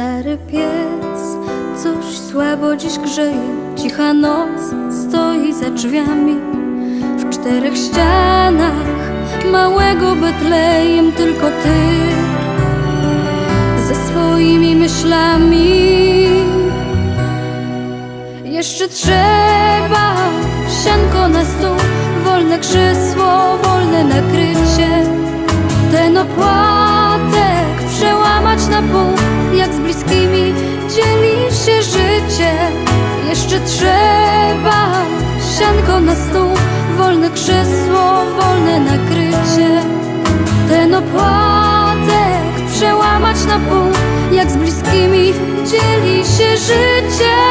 Stary piec, coś słabo dziś grzeje Cicha noc stoi za drzwiami. W czterech ścianach małego Betlejem Tylko ty. Ze swoimi myślami. Jeszcze trzeba Jeszcze trzeba. Sianko na stół Wolne krzesło, wolne nakrycie. Ten opłatek przełamać na pół Jak z bliskimi dzieli się życie